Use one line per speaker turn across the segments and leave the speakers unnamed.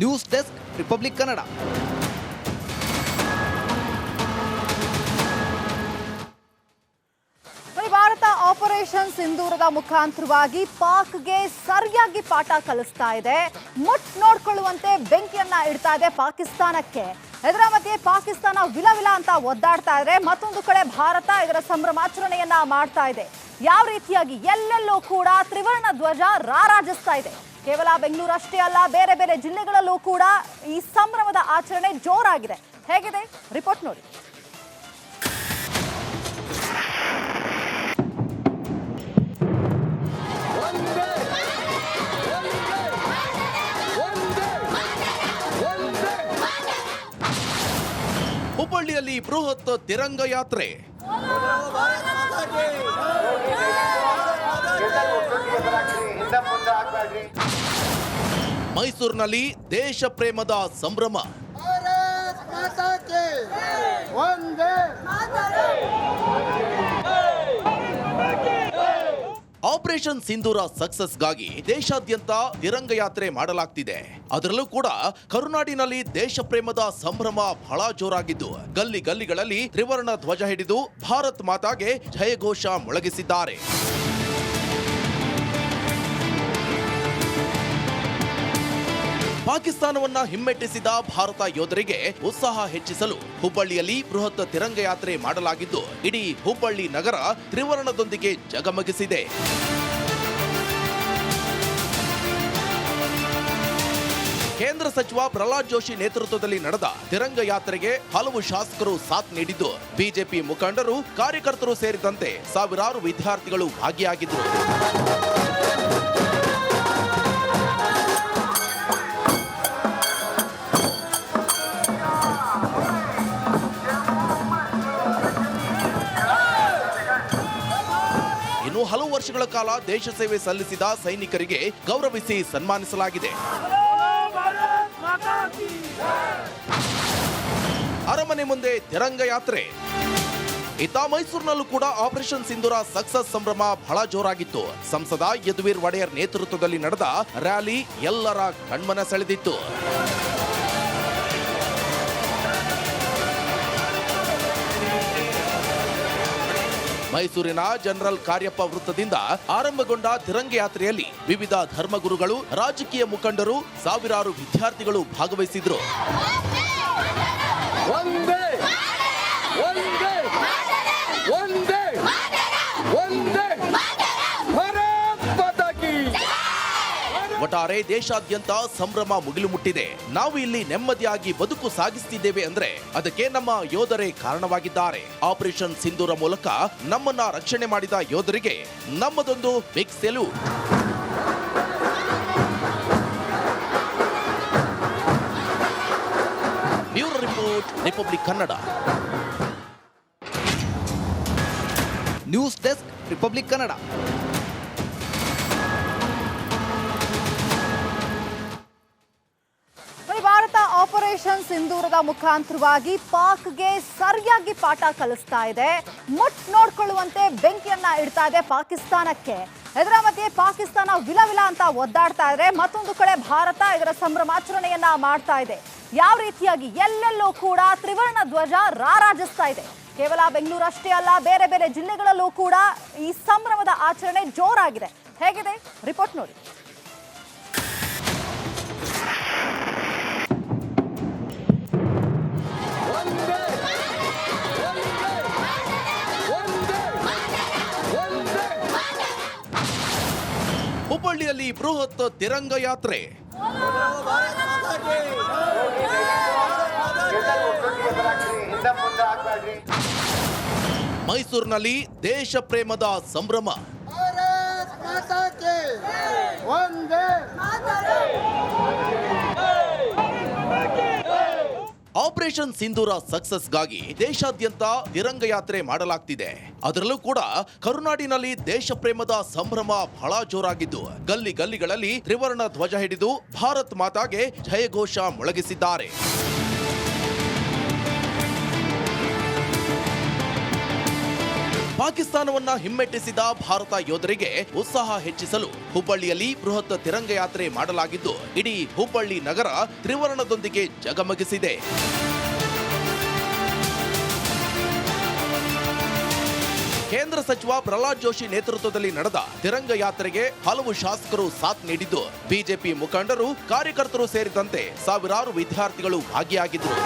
News desk, Republic Kannada.
Bharat operation ಸಿಂಧೂರದ ಮುಖಾಂತರವಾಗಿ ಪಾಕ್ಗೆ ಸರಿಯಾಗಿ ಪಾಠ ಕಲಿಸ್ತಾ ಇದೆ. ಮುಟ್ ನೋಡ್ಕೊಳ್ಳುವಂತೆ ಬೆಂಕಿಯನ್ನ ಇಡ್ತಾ ಇದೆ ಪಾಕಿಸ್ತಾನಕ್ಕೆ. ಇದರ ಮಧ್ಯೆ ಪಾಕಿಸ್ತಾನ ವಿಲ ವಿಲ ಅಂತ ಒದ್ದಾಡ್ತಾ ಇದ್ರೆ ಮತ್ತೊಂದು ಕಡೆ ಭಾರತ ಇದರ ಸಂಭ್ರಮಾಚರಣೆಯನ್ನ ಮಾಡ್ತಾ ಇದೆ. ಯಾವ ರೀತಿಯಾಗಿ ಎಲ್ಲೆಲ್ಲೂ ಕೂಡ ತ್ರಿವರ್ಣ ಧ್ವಜ ರಾರಾಜಿಸ್ತಾ ಇದೆ. ಕೇವಲ ಬೆಂಗಳೂರು ಅಷ್ಟೇ ಅಲ್ಲ ಬೇರೆ ಬೇರೆ ಜಿಲ್ಲೆಗಳಲ್ಲೂ ಕೂಡ ಈ ಸಂಭ್ರಮದ ಆಚರಣೆ ಜೋರಾಗಿದೆ. ಹೇಗಿದೆ? ರಿಪೋರ್ಟ್ ನೋಡಿ.
ಹುಬ್ಬಳ್ಳಿಯಲ್ಲಿ ಬೃಹತ್ ತಿರಂಗ ಯಾತ್ರೆ. ಮೈಸೂರಿನಲ್ಲಿ ದೇಶ ಪ್ರೇಮದ ಸಂಭ್ರಮ. ಆಪರೇಷನ್ ಸಿಂಧೂರ ಸಕ್ಸಸ್ಗಾಗಿ ದೇಶಾದ್ಯಂತ ತಿರಂಗ ಯಾತ್ರೆ ಮಾಡಲಾಗ್ತಿದೆ. ಅದರಲ್ಲೂ ಕೂಡ ಕರುನಾಡಿನಲ್ಲಿ ದೇಶ ಪ್ರೇಮದ ಸಂಭ್ರಮ ಬಹಳ ಜೋರಾಗಿದ್ದು ಗಲ್ಲಿ ಗಲ್ಲಿಗಳಲ್ಲಿ ತ್ರಿವರ್ಣ ಧ್ವಜ ಹಿಡಿದು ಭಾರತ್ ಮಾತಾಗೆ ಜಯಘೋಷ ಮೊಳಗಿಸಿದ್ದಾರೆ. ಪಾಕಿಸ್ತಾನವನ್ನ ಹಿಮ್ಮೆಟ್ಟಿಸಿದ ಭಾರತ ಯೋಧರಿಗೆ ಉತ್ಸಾಹ ಹೆಚ್ಚಿಸಲು ಹುಬ್ಬಳ್ಳಿಯಲ್ಲಿ ಬೃಹತ್ ತಿರಂಗ ಯಾತ್ರೆ ಮಾಡಲಾಗಿದ್ದು, ಇಡೀ ಹುಬ್ಬಳ್ಳಿ ನಗರ ತ್ರಿವರ್ಣದೊಂದಿಗೆ ಜಗಮಗಿಸಿದೆ. ಕೇಂದ್ರ ಸಚಿವ ಪ್ರಹ್ಲಾದ್ ಜೋಶಿ ನೇತೃತ್ವದಲ್ಲಿ ನಡೆದ ತಿರಂಗ ಯಾತ್ರೆಗೆ ಹಲವು ಶಾಸಕರು ಸಾಥ್ ನೀಡಿದ್ದು, ಬಿಜೆಪಿ ಮುಖಂಡರು, ಕಾರ್ಯಕರ್ತರು ಸೇರಿದಂತೆ ಸಾವಿರಾರು ವಿದ್ಯಾರ್ಥಿಗಳು ಭಾಗಿಯಾಗಿದ್ದರು. ವರ್ಷಗಳ ಕಾಲ ದೇಶ ಸೇವೆ ಸಲ್ಲಿಸಿದ ಸೈನಿಕರಿಗೆ ಗೌರವಿಸಿ ಸನ್ಮಾನಿಸಲಾಗಿದೆ. ಅರಮನೆ ಮುಂದೆ ತಿರಂಗ ಯಾತ್ರೆ. ಇತ್ತ ಮೈಸೂರಿನಲ್ಲೂ ಕೂಡ ಆಪರೇಷನ್ ಸಿಂಧೂರ ಸಕ್ಸಸ್ ಸಂಭ್ರಮ ಬಹಳ ಜೋರಾಗಿತ್ತು. ಸಂಸದ ಯದುವೀರ್ ಒಡೆಯರ್ ನೇತೃತ್ವದಲ್ಲಿ ನಡೆದ ರ್ಯಾಲಿ ಎಲ್ಲರ ಕಣ್ಮನ ಸೆಳೆದಿತ್ತು. ಮೈಸೂರಿನ ಜನರಲ್ ಕಾರ್ಯಪ್ಪ ವೃತ್ತದಿಂದ ಆರಂಭಗೊಂಡ ತಿರಂಗ ಯಾತ್ರೆಯಲ್ಲಿ ವಿವಿಧ ಧರ್ಮಗುರುಗಳು ರಾಜಕೀಯ ಮುಖಂಡರು ಸಾವಿರಾರು ವಿದ್ಯಾರ್ಥಿಗಳು ಭಾಗವಹಿಸಿದ್ರು. ಒಟ್ಟಾರೆ ದೇಶಾದ್ಯಂತ ಸಂಭ್ರಮ ಮುಗಿಲು ಮುಟ್ಟಿದೆ. ನಾವು ಇಲ್ಲಿ ನೆಮ್ಮದಿಯಾಗಿ ಬದುಕು ಸಾಗಿಸ್ತಿದ್ದೇವೆ ಅಂದ್ರೆ ಅದಕ್ಕೆ ನಮ್ಮ ಯೋಧರೇ ಕಾರಣವಾಗಿದ್ದಾರೆ. ಆಪರೇಷನ್ ಸಿಂಧೂರ ಮೂಲಕ ನಮ್ಮನ್ನ ರಕ್ಷಣೆ ಮಾಡಿದ ಯೋಧರಿಗೆ ನಮ್ಮದೊಂದು big salute bureau report, Republic Kannada.
News desk, Republic Kannada.
Operation ಸಿಂಧೂರದ ಮುಖಾಂತರವಾಗಿ ಪಾಕ್ಗೆ ಸರಿಯಾಗಿ ಪಾಠ ಕಲಿಸ್ತಾ ಇದೆ. ಮುಟ್ ನೋಡ್ಕೊಳ್ಳುವಂತೆ ಬೆಂಕಿಯನ್ನ ಇಡ್ತಾ ಇದೆ ಪಾಕಿಸ್ತಾನಕ್ಕೆ. ಇದರ ಮಧ್ಯೆ ಪಾಕಿಸ್ತಾನ ವಿಲ ವಿಲ ಅಂತ ಒದ್ದಾಡ್ತಾ ಇದ್ರೆ ಮತ್ತೊಂದು ಕಡೆ ಭಾರತ ಇದರ ಸಂಭ್ರಮಾಚರಣೆಯನ್ನ ಮಾಡ್ತಾ ಇದೆ. ಯಾವ ರೀತಿಯಾಗಿ ಎಲ್ಲೆಲ್ಲೂ ಕೂಡ ತ್ರಿವರ್ಣ ಧ್ವಜ ರಾರಾಜಿಸ್ತಾ ಇದೆ. ಕೇವಲ ಬೆಂಗಳೂರು ಅಷ್ಟೇ ಅಲ್ಲ, ಬೇರೆ ಬೇರೆ ಜಿಲ್ಲೆಗಳಲ್ಲೂ ಕೂಡ ಈ ಸಂಭ್ರಮದ ಆಚರಣೆ ಜೋರಾಗಿದೆ. ಹೇಗಿದೆ? ರಿಪೋರ್ಟ್ ನೋಡಿ.
ದೇಶದಲ್ಲಿ ಬೃಹತ್ ತಿರಂಗ ಯಾತ್ರೆ. ಮೈಸೂರಿನಲ್ಲಿ ದೇಶ ಪ್ರೇಮದ ಸಂಭ್ರಮ. ಆಪರೇಷನ್ ಸಿಂಧೂರ ಸಕ್ಸಸ್ಗಾಗಿ ದೇಶಾದ್ಯಂತ ತಿರಂಗ ಯಾತ್ರೆ ಮಾಡಲಾಗ್ತಿದೆ. ಅದರಲ್ಲೂ ಕೂಡ ಕರುನಾಡಿನಲ್ಲಿ ದೇಶ ಪ್ರೇಮದ ಸಂಭ್ರಮ ಬಹಳ ಜೋರಾಗಿದ್ದು, ಗಲ್ಲಿ ಗಲ್ಲಿಗಳಲ್ಲಿ ತ್ರಿವರ್ಣ ಧ್ವಜ ಹಿಡಿದು ಭಾರತ್ ಮಾತಾಗೆ ಜಯಘೋಷ ಮೊಳಗಿಸಿದ್ದಾರೆ. ಪಾಕಿಸ್ತಾನವನ್ನ ಹಿಮ್ಮೆಟ್ಟಿಸಿದ ಭಾರತ ಯೋಧರಿಗೆ ಉತ್ಸಾಹ ಹೆಚ್ಚಿಸಲು ಹುಬ್ಬಳ್ಳಿಯಲ್ಲಿ ಬೃಹತ್ ತಿರಂಗ ಯಾತ್ರೆ ಮಾಡಲಾಗಿದ್ದು, ಇಡೀ ಹುಬ್ಬಳ್ಳಿ ನಗರ ತ್ರಿವರ್ಣದೊಂದಿಗೆ ಜಗಮಗಿಸಿದೆ. ಕೇಂದ್ರ ಸಚಿವ ಪ್ರಹ್ಲಾದ್ ಜೋಶಿ ನೇತೃತ್ವದಲ್ಲಿ ನಡೆದ ತಿರಂಗ ಯಾತ್ರೆಗೆ ಹಲವು ಶಾಸಕರು ಸಾಥ್ ನೀಡಿದ್ದು, ಬಿಜೆಪಿ ಮುಖಂಡರು, ಕಾರ್ಯಕರ್ತರು ಸೇರಿದಂತೆ ಸಾವಿರಾರು ವಿದ್ಯಾರ್ಥಿಗಳು ಭಾಗಿಯಾಗಿದ್ದರು.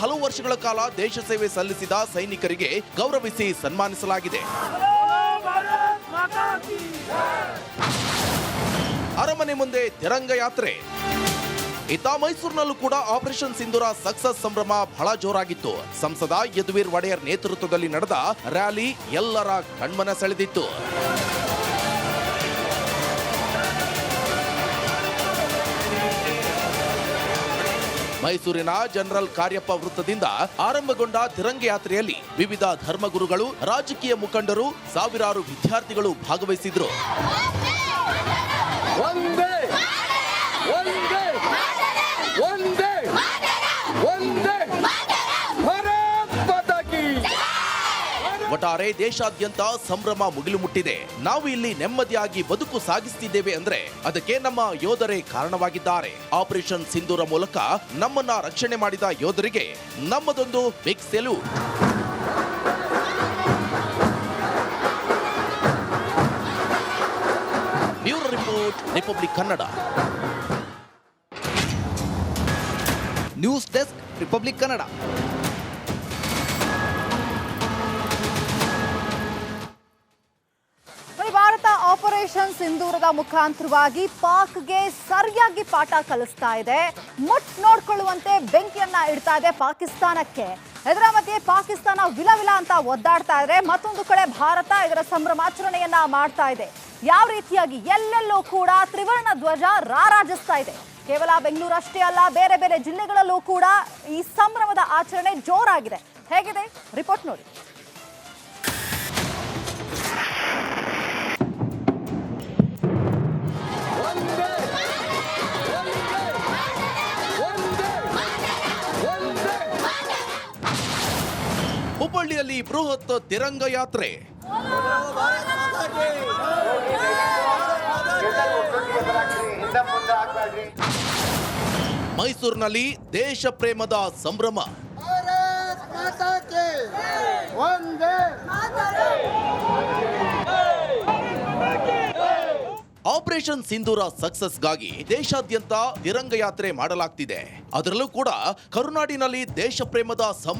ಹಲವು ವರ್ಷಗಳ ಕಾಲ ದೇಶ ಸೇವೆ ಸಲ್ಲಿಸಿದ ಸೈನಿಕರಿಗೆ ಗೌರವಿಸಿ ಸನ್ಮಾನಿಸಲಾಗಿದೆ. ಅರಮನೆ ಮುಂದೆ ತಿರಂಗ ಯಾತ್ರೆ. ಇತ್ತ ಮೈಸೂರಿನಲ್ಲೂ ಕೂಡ ಆಪರೇಷನ್ ಸಿಂಧೂರ ಸಕ್ಸಸ್ ಸಂಭ್ರಮ ಬಹಳ ಜೋರಾಗಿತ್ತು. ಸಂಸದ ಯದುವೀರ್ ಒಡೆಯರ್ ನೇತೃತ್ವದಲ್ಲಿ ನಡೆದ ರ್ಯಾಲಿ ಎಲ್ಲರ ಕಣ್ಮನ ಸೆಳೆದಿತ್ತು. ಮೈಸೂರಿನ ಜನರಲ್ ಕಾರ್ಯಪ್ಪ ವೃತ್ತದಿಂದ ಆರಂಭಗೊಂಡ ತಿರಂಗ ಯಾತ್ರೆಯಲ್ಲಿ ವಿವಿಧ ಧರ್ಮಗುರುಗಳು ರಾಜಕೀಯ ಮುಖಂಡರು ಸಾವಿರಾರು ವಿದ್ಯಾರ್ಥಿಗಳು ಭಾಗವಹಿಸಿದ್ರು. ಒಟ್ಟಾರೆ ದೇಶಾದ್ಯಂತ ಸಂಭ್ರಮ ಮುಗಿಲು ಮುಟ್ಟಿದೆ. ನಾವು ಇಲ್ಲಿ ನೆಮ್ಮದಿಯಾಗಿ ಬದುಕು ಸಾಗಿಸ್ತಿದ್ದೇವೆ ಅಂದ್ರೆ ಅದಕ್ಕೆ ನಮ್ಮ ಯೋಧರೇ ಕಾರಣವಾಗಿದ್ದಾರೆ. ಆಪರೇಷನ್ ಸಿಂಧೂರ ಮೂಲಕ ನಮ್ಮನ್ನ ರಕ್ಷಣೆ ಮಾಡಿದ ಯೋಧರಿಗೆ ನಮ್ಮದೊಂದು big salute bureau report, Republic Kannada.
News desk, Republic Kannada.
Operation ಸಿಂಧೂರದ ಮುಖಾಂತರವಾಗಿ ಪಾಕ್ಗೆ ಸರಿಯಾಗಿ ಪಾಠ ಕಲಿಸ್ತಾ ಇದೆ. ಮುಟ್ ನೋಡ್ಕೊಳ್ಳುವಂತೆ ಬೆಂಕಿಯನ್ನ ಇಡ್ತಾ ಇದೆ ಪಾಕಿಸ್ತಾನಕ್ಕೆ. ಇದರ ಮಧ್ಯೆ ಪಾಕಿಸ್ತಾನ ವಿಲ ವಿಲ ಅಂತ ಒದ್ದಾಡ್ತಾ ಇದ್ರೆ ಮತ್ತೊಂದು ಕಡೆ ಭಾರತ ಇದರ ಸಂಭ್ರಮಾಚರಣೆಯನ್ನ ಮಾಡ್ತಾ ಇದೆ. ಯಾವ ರೀತಿಯಾಗಿ ಎಲ್ಲೆಲ್ಲೂ ಕೂಡ ತ್ರಿವರ್ಣ ಧ್ವಜ ರಾರಾಜಿಸ್ತಾ ಇದೆ. ಕೇವಲ ಬೆಂಗಳೂರು ಅಷ್ಟೇ ಅಲ್ಲ, ಬೇರೆ ಬೇರೆ ಜಿಲ್ಲೆಗಳಲ್ಲೂ ಕೂಡ ಈ ಸಂಭ್ರಮದ ಆಚರಣೆ ಜೋರಾಗಿದೆ. ಹೇಗಿದೆ? ರಿಪೋರ್ಟ್ ನೋಡಿ.
ಹುಬ್ಬಳ್ಳಿಯಲ್ಲಿ ಬೃಹತ್ ತಿರಂಗ ಯಾತ್ರೆ. ಮೈಸೂರಿನಲ್ಲಿ ದೇಶ ಪ್ರೇಮದ ಸಂಭ್ರಮ. ಆಪರೇಷನ್ ಸಿಂಧೂರ ಸಕ್ಸಸ್ಗಾಗಿ ದೇಶಾದ್ಯಂತ ತಿರಂಗ ಯಾತ್ರೆ ಮಾಡಲಾಗ್ತಿದೆ. ಅದರಲ್ಲೂ ಕೂಡ ಕರುನಾಡಿನಲ್ಲಿ ದೇಶ ಪ್ರೇಮದ